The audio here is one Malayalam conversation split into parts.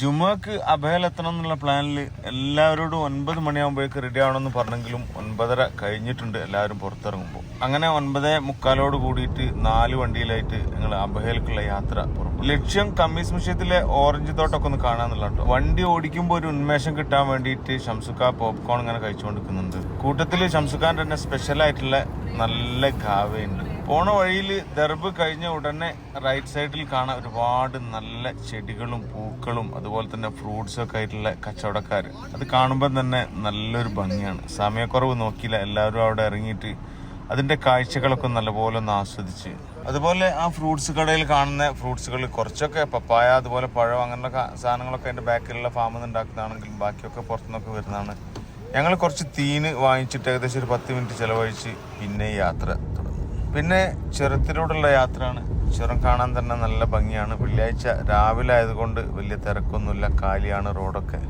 ജുമാക്ക് അഭയൽ എത്തണം എന്നുള്ള പ്ലാനിൽ എല്ലാവരോടും ഒൻപത് മണിയാകുമ്പോഴേക്ക് റെഡി ആവണമെന്ന് പറഞ്ഞെങ്കിലും ഒൻപതര കഴിഞ്ഞിട്ടുണ്ട് എല്ലാവരും പുറത്തിറങ്ങുമ്പോൾ. അങ്ങനെ ഒൻപതേ മുക്കാലോട് കൂടിയിട്ട് നാല് വണ്ടിയിലായിട്ട് ഞങ്ങൾ അഭയലേക്കുള്ള യാത്ര ലക്ഷ്യം കമ്മീസ് മിഷ്യത്തിലെ ഓറഞ്ച് തോട്ടൊക്കെ ഒന്ന് കാണാന്നുള്ള കേട്ടോ. വണ്ടി ഓടിക്കുമ്പോൾ ഒരു ഉന്മേഷം കിട്ടാൻ വേണ്ടിയിട്ട് ഷംസുക്ക പോപ്കോൺ ഇങ്ങനെ കഴിച്ചുകൊണ്ടിരിക്കുന്നുണ്ട്. കൂട്ടത്തിൽ ഷംസുഖാൻ തന്നെ സ്പെഷ്യലായിട്ടുള്ള നല്ല ഗാവയുണ്ട്. പോണ വഴിയിൽ ദർബ് കഴിഞ്ഞ ഉടനെ റൈറ്റ് സൈഡിൽ കാണാൻ ഒരുപാട് നല്ല ചെടികളും പൂക്കളും അതുപോലെ തന്നെ ഫ്രൂട്ട്സും ഒക്കെ ആയിട്ടുള്ള കച്ചവടക്കാർ അത് കാണുമ്പോൾ തന്നെ നല്ലൊരു ഭംഗിയാണ്. സമയക്കുറവ് നോക്കിയില്ല എല്ലാവരും അവിടെ ഇറങ്ങിയിട്ട് അതിന്റെ കാഴ്ചകളൊക്കെ നല്ലപോലെ ഒന്ന് ആസ്വദിച്ച്. അതുപോലെ ആ ഫ്രൂട്ട്സ് കടയിൽ കാണുന്ന ഫ്രൂട്ട്സുകൾ കുറച്ചൊക്കെ പപ്പായ അതുപോലെ പഴം അങ്ങനെയുള്ള സാധനങ്ങളൊക്കെ അതിന്റെ ബാക്കിലുള്ള ഫാമിൽ നിന്ന് ഉണ്ടാക്കുന്നതാണെങ്കിലും ബാക്കിയൊക്കെ പുറത്തുനിന്നൊക്കെ വരുന്നതാണ്. ഞങ്ങൾ കുറച്ച് തീന് വാങ്ങിച്ചിട്ട് ഏകദേശം ഒരു പത്ത് മിനിറ്റ് ചിലവഴിച്ച് പിന്നെ യാത്ര. പിന്നെ ചുരത്തിലൂടെയുള്ള യാത്രയാണ്. ചുരം കാണാൻ തന്നെ നല്ല ഭംഗിയാണ്. വെള്ളിയാഴ്ച രാവിലെ ആയതുകൊണ്ട് വലിയ തിരക്കൊന്നുമില്ല. കാലിയാണ് റോഡൊക്കെ.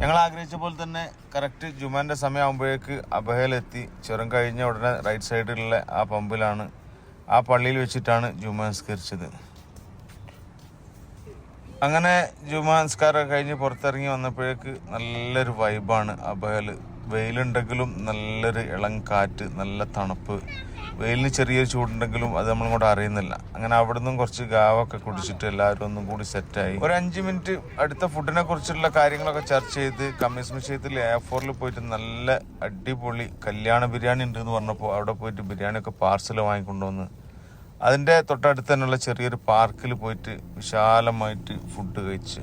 ഞങ്ങൾ ആഗ്രഹിച്ച പോലെ തന്നെ കറക്റ്റ് ജുമാന്റെ സമയമാകുമ്പോഴേക്ക് അബഹയിലെത്തി ചുരം കഴിഞ്ഞ ഉടനെ റൈറ്റ് സൈഡിലുള്ള ആ പമ്പിലാണ് ആ പള്ളിയിൽ വെച്ചിട്ടാണ് ജുമ നിസ്കരിച്ചത്. അങ്ങനെ ജുമാ നിസ്കാരം കഴിഞ്ഞ് പുറത്തിറങ്ങി വന്നപ്പോഴേക്ക് നല്ലൊരു വൈബാണ് അബഹൽ വെയിലുണ്ടെങ്കിലും നല്ലൊരു ഇളം കാറ്റ് നല്ല തണുപ്പ്. വെയിലിന് ചെറിയൊരു ചൂടുണ്ടെങ്കിലും അത് നമ്മൾ കൂടെ അറിയുന്നില്ല. അങ്ങനെ അവിടെ നിന്നും കുറച്ച് ഗാവൊക്കെ കുടിച്ചിട്ട് എല്ലാവരും ഒന്നും കൂടി സെറ്റായി. ഒരു അഞ്ച് മിനിറ്റ് അടുത്ത ഫുഡിനെ കുറിച്ചുള്ള കാര്യങ്ങളൊക്കെ ചർച്ച ചെയ്ത് കമ്മീസ് മിഷ്യത്തിൽ എ ഫോറിൽ പോയിട്ട് നല്ല അടിപൊളി കല്യാണ ബിരിയാണി ഉണ്ട് എന്ന് പറഞ്ഞപ്പോൾ അവിടെ പോയിട്ട് ബിരിയാണി ഒക്കെ പാർസൽ വാങ്ങിക്കൊണ്ടുവന്ന് അതിന്റെ തൊട്ടടുത്ത് തന്നെയുള്ള ചെറിയൊരു പാർക്കിൽ പോയിട്ട് വിശാലമായിട്ട് ഫുഡ് കഴിച്ച്.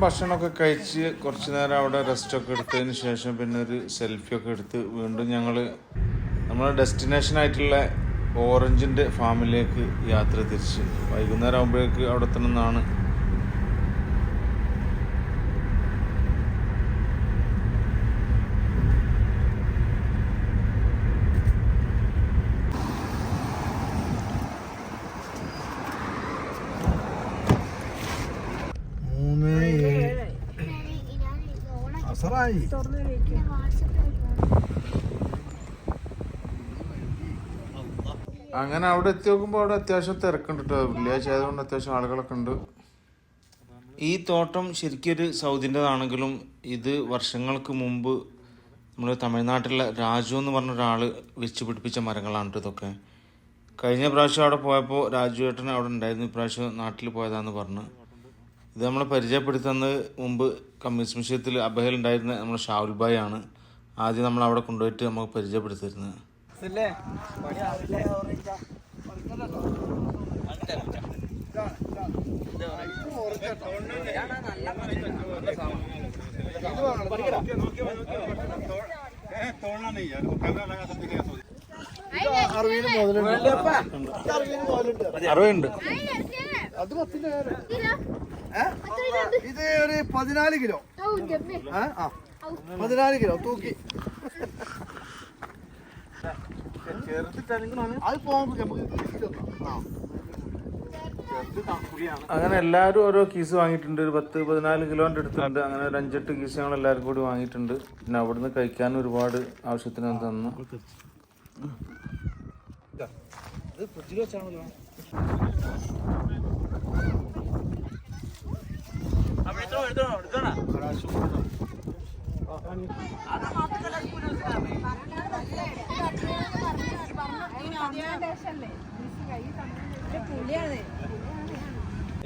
ഭക്ഷണമൊക്കെ കഴിച്ച് കുറച്ച് നേരം അവിടെ റെസ്റ്റ് ഒക്കെ എടുത്തതിന് ശേഷം പിന്നെ ഒരു സെൽഫി ഒക്കെ എടുത്ത് വീണ്ടും ഞങ്ങൾ നമ്മുടെ ഡെസ്റ്റിനേഷൻ ആയിട്ടുള്ള ഓറഞ്ചിന്റെ ഫാമിലേക്ക് യാത്ര തിരിച്ച്. വൈകുന്നേരം ആകുമ്പോഴേക്ക് അവിടെ തന്നെ നിന്നാണ് അങ്ങനെ അവിടെ എത്തി നോക്കുമ്പോൾ അവിടെ അത്യാവശ്യം തിരക്കുണ്ട് കേട്ടോ വെള്ളിയാഴ്ച ആയതുകൊണ്ട് അത്യാവശ്യം ആളുകളൊക്കെ ഉണ്ട്. ഈ തോട്ടം ശരിക്കൊരു സൗദിന്റെതാണെങ്കിലും ഇത് വർഷങ്ങൾക്ക് മുമ്പ് നമ്മുടെ തമിഴ്നാട്ടിലെ രാജു എന്ന് പറഞ്ഞ ഒരാൾ വെച്ച് പിടിപ്പിച്ച മരങ്ങളാണ് ഇതൊക്കെ. കഴിഞ്ഞ പ്രാവശ്യം അവിടെ പോയപ്പോൾ രാജു ഏട്ടൻ അവിടെ ഉണ്ടായിരുന്നു. ഇപ്രാവശ്യം നാട്ടിൽ പോയതാന്ന് പറഞ്ഞു. ഇത് നമ്മളെ പരിചയപ്പെടുത്തുന്നത് മുമ്പ് കമ്മ്യൂണിസ്റ്റ് മിഷ്യത്തിൽ അബഹൽ ഉണ്ടായിരുന്ന നമ്മുടെ ഷാവുൽ ഭായ് ആണ്. ആദ്യം നമ്മൾ അവിടെ കൊണ്ടുപോയിട്ട് നമുക്ക് പരിചയപ്പെടുത്തിയിരുന്നത്. അറുപതിന് മുതലുണ്ട് അറുപതുണ്ട് അത് പത്തിന്റെ? ഇത് ഒരു പതിനാല് കിലോ. ആ പതിനാല് കിലോ തൂക്കി. അങ്ങനെ എല്ലാരും ഓരോ കീസ് വാങ്ങിയിട്ടുണ്ട്. ഒരു പത്ത് പതിനാല് കിലോന്റെ അടുത്തുണ്ട്. അങ്ങനെ ഒരു അഞ്ചെട്ട് കീസ് ഞങ്ങൾ എല്ലാവരും കൂടി വാങ്ങിയിട്ടുണ്ട്. പിന്നെ അവിടുന്ന് കഴിക്കാൻ ഒരുപാട് ആവശ്യത്തിന് തന്നു. ഇത് ഫ്രിഡ്ജിൽ വെച്ചാണല്ലോ.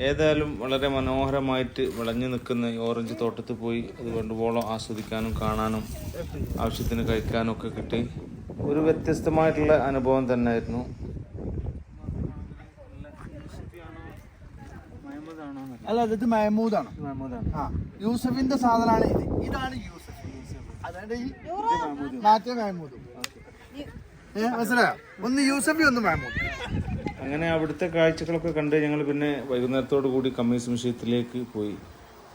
ഏതായാലും വളരെ മനോഹരമായിട്ട് വിളഞ്ഞു നിൽക്കുന്ന ഓറഞ്ച് തോട്ടത്തിൽ പോയി അത് കണ്ടുപോളം ആസ്വദിക്കാനും കാണാനും ആവശ്യത്തിന് കഴിക്കാനും ഒക്കെ കിട്ടി. ഒരു വ്യത്യസ്തമായിട്ടുള്ള അനുഭവം തന്നെയായിരുന്നു. അല്ല ഇത് മെഹമൂദാണ്. ആ യൂസഫിന്റെ സാധനമാണ് ഇത്. ഇതാണ് യൂസഫ്. അതായത് ഈ മാറ്റേ മെഹമൂദ്. ഏ മനസ്സിലായോ? ഒന്ന് യൂസഫി ഒന്ന് മെഹമൂദ്. അങ്ങനെ അവിടുത്തെ കാഴ്ചകളൊക്കെ കണ്ട് ഞങ്ങൾ പിന്നെ വൈകുന്നേരത്തോടു കൂടി കമ്മീസ് മ്യൂസിയത്തിലേക്ക് പോയി.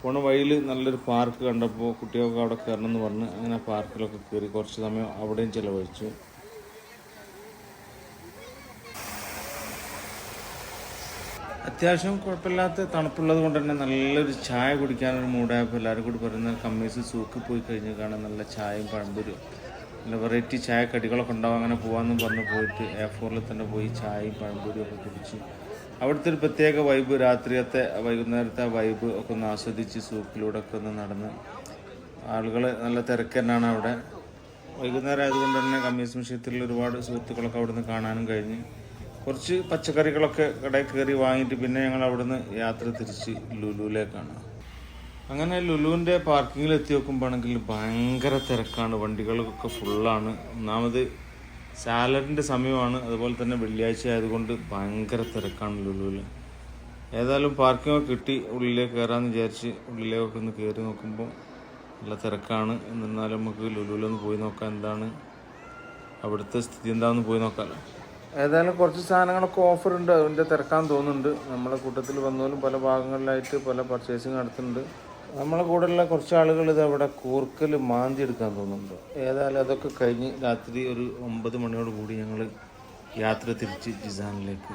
പോണ വഴിയിൽ നല്ലൊരു പാർക്ക് കണ്ടപ്പോൾ കുട്ടികൾക്ക് അവിടെ കയറണം എന്ന് പറഞ്ഞ് അങ്ങനെ പാർക്കിലൊക്കെ കയറി കുറച്ച് സമയം അവിടെയും ചിലവഴിച്ചു. അത്യാവശ്യം കുഴപ്പമില്ലാത്ത തണുപ്പുള്ളത് കൊണ്ട് തന്നെ നല്ലൊരു ചായ കുടിക്കാനൊരു മൂടായപ്പോൾ എല്ലാവരും കൂടി പറയുന്ന കമ്മീസ് സൂക്കി പോയി കഴിഞ്ഞ് കാണാൻ നല്ല ചായയും പഴംപൊരിയും. നല്ല വെറൈറ്റി ചായ കടികളൊക്കെ ഉണ്ടാവും അങ്ങനെ പോകാമെന്ന് പറഞ്ഞ് പോയിട്ട് എ ഫോറിൽ തന്നെ പോയി ചായയും പഴംപൊരിയും ഒക്കെ കുടിച്ച്. അവിടുത്തെ ഒരു പ്രത്യേക വൈബ് രാത്രിയത്തെ വൈകുന്നേരത്തെ വൈബ് ഒക്കെ ഒന്ന് ആസ്വദിച്ച് സൂക്കിലൂടെ ഒക്കെ ഒന്ന് നടന്ന്. ആളുകൾ നല്ല തിരക്ക് തന്നെയാണ് അവിടെ. വൈകുന്നേരം ആയതുകൊണ്ട് തന്നെ കമ്മീസ് വിഷയത്തിൽ ഒരുപാട് സുഹൃത്തുക്കളൊക്കെ അവിടുന്ന് കാണാനും കഴിഞ്ഞ്. കുറച്ച് പച്ചക്കറികളൊക്കെ കടയിൽ കയറി വാങ്ങിയിട്ട് പിന്നെ ഞങ്ങൾ അവിടുന്ന് യാത്ര തിരിച്ച് ലുലുവിലേക്കാണ്. അങ്ങനെ ലുലുവിന്റെ പാർക്കിങ്ങിൽ എത്തി നോക്കുമ്പോഴാണെങ്കിൽ ഭയങ്കര തിരക്കാണ്. വണ്ടികളൊക്കെ ഫുള്ളാണ് ഒന്നാമത് സാലറിന്റെ സമയമാണ്. അതുപോലെ തന്നെ വെള്ളിയാഴ്ച ആയതുകൊണ്ട് ഭയങ്കര തിരക്കാണ് ലുലുവിൽ. ഏതായാലും പാർക്കിംഗ് കിട്ടി. ഉള്ളിലേക്ക് കയറാമെന്ന് വിചാരിച്ച് ഉള്ളിലേക്കൊക്കെ ഒന്ന് കയറി നോക്കുമ്പോൾ നല്ല തിരക്കാണ്. എന്നിരുന്നാലും നമുക്ക് ലുലുവിലൊന്ന് പോയി നോക്കാം എന്താണ് അവിടുത്തെ സ്ഥിതി എന്താണെന്ന് പോയി നോക്കാമല്ലോ ഏതായാലും കുറച്ച് സാധനങ്ങളൊക്കെ ഓഫർ ഉണ്ട് അതിന്റെ തിരക്കാൻ തോന്നുന്നുണ്ട്. നമ്മളെ കൂട്ടത്തിൽ വന്നോലും പല ഭാഗങ്ങളിലായിട്ട് പല പർച്ചേസിങ് നടത്തുന്നുണ്ട്. നമ്മളെ കൂടെയുള്ള കുറച്ച് ആളുകൾ ഇത് അവിടെ കൂർക്കൽ മാന്തി എടുക്കാൻ തോന്നുന്നുണ്ട്. ഏതായാലും അതൊക്കെ കഴിഞ്ഞ് രാത്രി ഒരു ഒമ്പത് മണിയോട് കൂടി ഞങ്ങൾ യാത്ര തിരിച്ച് ജിസാനിലേക്ക്